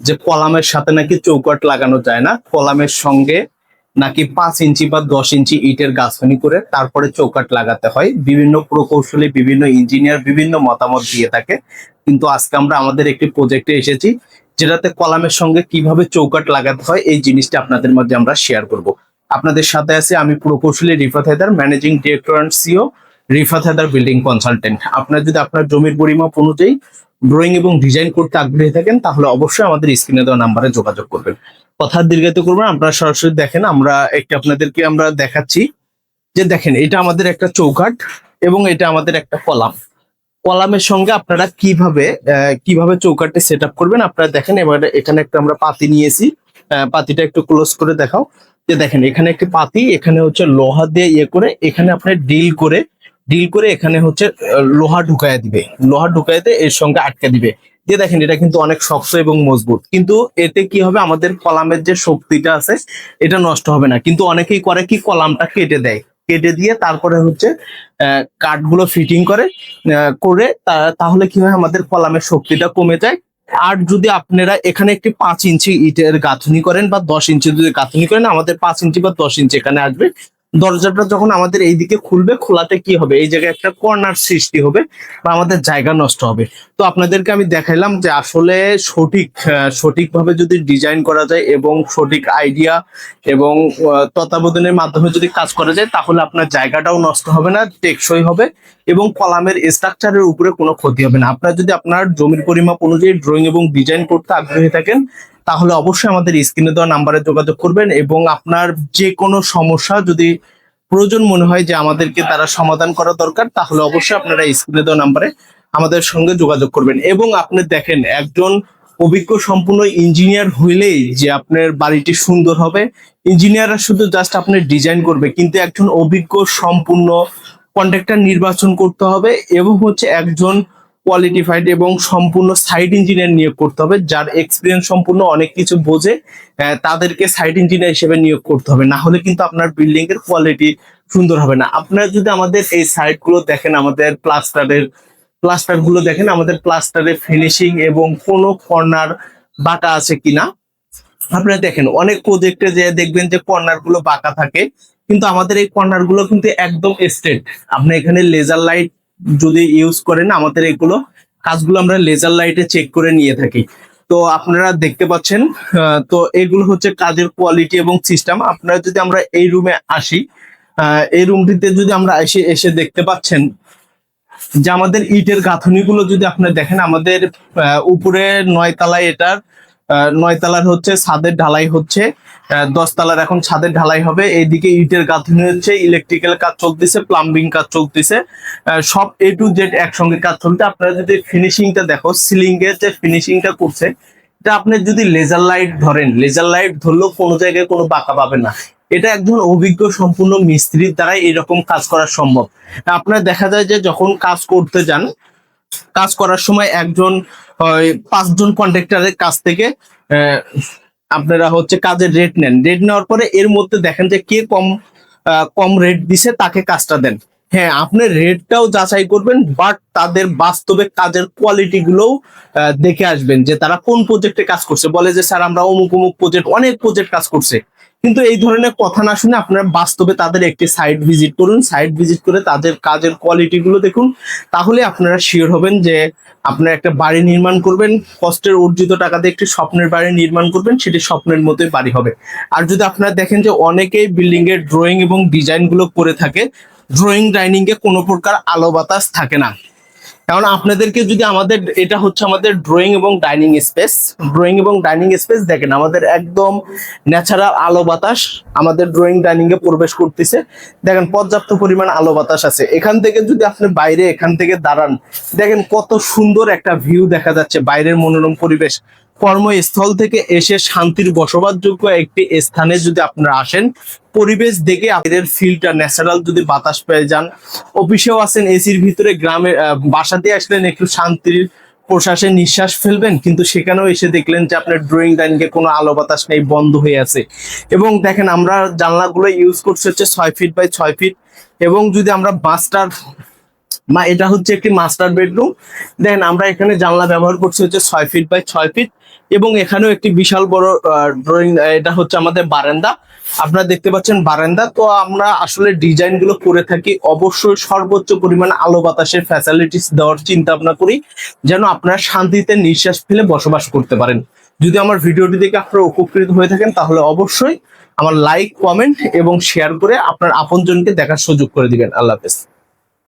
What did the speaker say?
যে কলামের সাথে নাকি চৌকাট লাগানো যায় না, কলামের সঙ্গে নাকি পাঁচ ইঞ্চি বা দশ ইঞ্চি ইটের গাছনি করে তারপরে চৌকাট লাগাতে হয়। বিভিন্ন প্রকৌশলী, বিভিন্ন ইঞ্জিনিয়ার বিভিন্ন মতামত দিয়ে থাকে। কিন্তু আজকে আমরা আমাদের একটি প্রজেক্টে এসেছি, যেটাতে কলামের সঙ্গে কীভাবে চৌকাট লাগাতে হয় এই জিনিসটা আপনাদের মধ্যে আমরা শেয়ার করব। আপনাদের সাথে আছে আমি প্রকৌশলী Rifat Haider managing director and CEO Rifat Haider building consultant আপনার যদি আপনার জমির পরিমাপ অনুযায়ী ড্রয়িং এবং ডিজাইন করতে আগ্রহী থাকেন, তাহলে অবশ্যই আমাদের স্ক্রিনে দেওয়া নাম্বারে যোগাযোগ করবেন। কথা দীর্ঘায়িত করবেন আপনারা সরাসরি দেখেন, আমরা একটি আপনাদেরকে আমরা দেখাচ্ছি যে দেখেন, এটা আমাদের একটা চৌকাট এবং এটা আমাদের একটা কলাম। কলামের সঙ্গে আপনারা কীভাবে কীভাবে চৌকাটে সেট করবেন, আপনারা দেখেন, এবার এখানে একটা আমরা পাতি নিয়েছি। পাতিটা একটু ক্লোজ করে দেখাও। যে দেখেন, এখানে একটি পাতি, এখানে হচ্ছে লোহা দিয়ে ইয়ে করে, এখানে আপনার ডিল করে ডিল করে এখানে হচ্ছে লোহা ঢুকায় দিবে। লোহা ঢুকায় দিয়ে এর সঙ্গে আটকে দিবে। দিয়ে দেখেন, এটা কিন্তু অনেক শক্ত এবং মজবুত। কিন্তু এতে কি হবে? আমাদের কলামের যে শক্তিটা আছে, এটা নষ্ট হবে না। কিন্তু অনেকেই করে কি? কলামটা কেটে দেয়। কেটে দিয়ে তারপরে হচ্ছে কাঠগুলো ফিটিং করে করে তাহলে কি হয়? আমাদের কলামের শক্তিটা কমে যায়। আর যদি আপনারা এখানে একটি পাঁচ ইঞ্চি ইটের গাঁথনি করেন বা দশ ইঞ্চি যদি গাঁথনি করেন, আমাদের পাঁচ ইঞ্চি বা দশ ইঞ্চি এখানে আসবে। দরজাটা যখন আমাদের এইদিকে খুলবে, খোলাতে কি হবে? এই জায়গায় একটা কর্নার সৃষ্টি হবে বা আমাদের জায়গা নষ্ট হবে। তো আপনাদেরকে আমি দেখাইলাম যে আসলে সঠিক সঠিকভাবে যদি ডিজাইন করা যায় এবং সঠিক আইডিয়া এবং তত্ত্বাবধানের মাধ্যমে যদি কাজ করা যায়, তাহলে আপনার জায়গাটাও নষ্ট হবে না, টেকসই হবে এবং কলামের স্ট্রাকচারের উপরে কোনো ক্ষতি হবে না। আপনার যদি আপনার জমির পরিমাপ অনুযায়ী ড্রয়িং এবং ডিজাইন করতে আগ্রহী থাকেন তাহলে অবশ্যই আমাদের স্ক্রিনে দেওয়া নাম্বারে যোগাযোগ করবেন এবং আপনার যে কোনো সমস্যা যদি প্রয়োজন মনে হয় যে আমাদেরকে তারা সমাধান করা দরকার, তাহলে অবশ্যই আপনারা স্ক্রিনে দেওয়া নাম্বারে আমাদের সঙ্গে যোগাযোগ করবেন। এবং আপনি দেখেন, একজন অভিজ্ঞ সম্পূর্ণ ইঞ্জিনিয়ার হইলেই যে আপনার বাড়িটি সুন্দর হবে, ইঞ্জিনিয়াররা শুধু জাস্ট আপনি ডিজাইন করবে, কিন্তু একজন অভিজ্ঞ সম্পূর্ণ কন্ট্রাক্টর নির্বাচন করতে হবে এবং হচ্ছে একজন কোয়ালিটিফাইড এবং সম্পূর্ণ সাইট ইঞ্জিনিয়ার নিয়োগ করতে হবে। যার এক্সপিরিয়েন্স সম্পূর্ণ অনেক কিছু বোঝে তাদেরকে সাইট ইঞ্জিনিয়ার হিসেবে নিয়োগ করতে হবে। না হলে কিন্তু আপনার বিল্ডিং এর কোয়ালিটি সুন্দর হবে না। আপনারা যদি আমাদের এই সাইটগুলো দেখেন, আমাদের প্লাস্টারের প্লাস্টারগুলো দেখেন, আমাদের প্লাস্টারের ফিনিশিং এবং কোনো কর্নার বাঁকা আছে কিনা, আপনারা দেখেন, অনেক প্রজেক্টে যে দেখবেন যে কর্নারগুলো বাঁকা থাকে। কিন্তু আমাদের এই কর্নারগুলো কিন্তু একদম স্ট্রেট আপনি এখানে লেজার লাইট যদি ইউজ করেন, আমাদের এগুলো কাজগুলো আমরা লেজার লাইটে চেক করে নিয়ে থাকি। তো আপনারা দেখতে পাচ্ছেন তো এগুলো হচ্ছে কাজের কোয়ালিটি এবং সিস্টেম আপনারা যদি আমরা এই রুমে আসি এই রুমটিতে যদি আমরা এসে এসে দেখতে পাচ্ছেন যে আমাদের ইটের গাঁথনিগুলো যদি আপনি দেখেন, আমাদের উপরে নয় তলায় এটার আহ, নয় তলার হচ্ছে ছাদের ঢালাই হচ্ছে। আহ, দশ তলার এখন ছাদের ঢালাই হবে। এইদিকে ইটের গাঁথনি হচ্ছে ইলেকট্রিক্যাল কাজ চলতেছে প্লাম্বিং কাজ চলতেছে। সব এ টু জেড একসঙ্গে কাজ চলতে আপনারা যদি ফিনিশিংটা দেখো সিলিং এর যে ফিনিশিংটা করছে এটা আপনি যদি লেজার লাইট ধরেন লেজার লাইট ধরলেও কোনো জায়গায় কোনো বাঁকা পাবেন না। এটা একজন অভিজ্ঞ সম্পূর্ণ মিস্ত্রির দ্বারাই এরকম কাজ করা সম্ভব। আপনার দেখা যায় যে যখন কাজ করতে যান কাজ করার সময় একজন পাঁচজন কন্ট্রাক্টরের কাছ থেকে আপনারা হচ্ছে কাজের রেট নেন। রেট নেওয়ার পরে এর মধ্যে দেখেন যে কে কম কম রেট দিছে, তাকে কাজটা দেন। হ্যাঁ আপনি রেটটাও যাচাই করবেন বাট তাদের বাস্তবে কাজের কোয়ালিটি গুলোও দেখে আসবেন যে তারা কোন প্রজেক্টে কাজ করছে। বলে যে, স্যার, আমরা অমুক অমুক প্রজেক্ট অনেক প্রজেক্ট কাজ করছে। কিন্তু এই ধরনের কথা না শুনে আপনারা বাস্তবে তাদের একটি সাইট ভিজিট করুন। সাইট ভিজিট করে তাদের কাজের কোয়ালিটি গুলো দেখুন। তাহলে আপনারা শিওর হবেন যে আপনারা একটা বাড়ি নির্মাণ করবেন। কষ্টের অর্জিত টাকা দিয়ে একটি স্বপ্নের বাড়ি নির্মাণ করবেন, সেটি স্বপ্নের মতোই বাড়ি হবে। আর যদি আপনারা দেখেন যে অনেকেই বিল্ডিং এর ড্রয়িং এবং ডিজাইনগুলো করে থাকে ড্রয়িং ডাইনিং এ কোনো প্রকার আলো বাতাস থাকে না। কারণ আপনাদেরকে যদি আমাদের, এটা হচ্ছে আমাদের ড্রয়িং এবং ডাইনিং স্পেস ড্রয়িং এবং ডাইনিং স্পেস দেখেন, আমাদের একদম ন্যাচারাল আলো বাতাস আমাদের ড্রয়িং ডাইনিং এ প্রবেশ করতেছে। দেখেন, পর্যাপ্ত পরিমাণ আলো বাতাস আছে। এখান থেকে যদি আপনি বাইরে এখান থেকে দাঁড়ান, দেখেন কত সুন্দর একটা ভিউ দেখা যাচ্ছে, বাইরের মনোরম পরিবেশ। কর্মস্থল থেকে এসে শান্তির বসবাসযোগ্য একটি স্থানে যদি আপনারা আসেন, পরিবেশ দেখে আপনাদের ফিলটা ন্যাচারাল যদি বাতাস পেয়ে যান। অফিসেও আছেন এসির ভিতরে, গ্রামে বাসাতে আসলেন, একটু শান্তির প্রশ্বাসে নিঃশ্বাস ফেলবেন, কিন্তু সেখানেও এসে দেখলেন যে আপনার ড্রয়িং ডাইনিংয়ে কোনো আলো বাতাস নেই, বন্ধ হয়ে আছে। এবং দেখেন, আমরা জানলাগুলো ইউজ করছি হচ্ছে ছয় ফিট বাই ছয় ফিট এবং যদি আমরা মাস্টার মা, এটা হচ্ছে একটি মাস্টার বেডরুম দেখেন, আমরা এখানে জানলা ব্যবহার করছি হচ্ছে ছয় ফিট বাই ছয় ফিট এবং এখানেও একটি বিশাল বড় ড্রয়িং এটা হচ্ছে আমাদের বারান্দা। আপনারা দেখতে পাচ্ছেন বারান্দা। তো আমরা আসলে ডিজাইনগুলো করে থাকি। অবশ্যই সর্বোচ্চ পরিমাণ আলো বাতাসের ফ্যাসিলিটিস দেওয়ার চিন্তা ভাবনা করি, যেন আপনারা শান্তিতে নিঃশ্বাস ফেলে বসবাস করতে পারেন। যদি আমার ভিডিওটি দেখে আপনারা উপকৃত হয়ে থাকেন, তাহলে অবশ্যই আমার লাইক কমেন্ট এবং শেয়ার করে আপনার আপনজনকে দেখার সুযোগ করে দিবেন। আল্লাহ হাফেজ।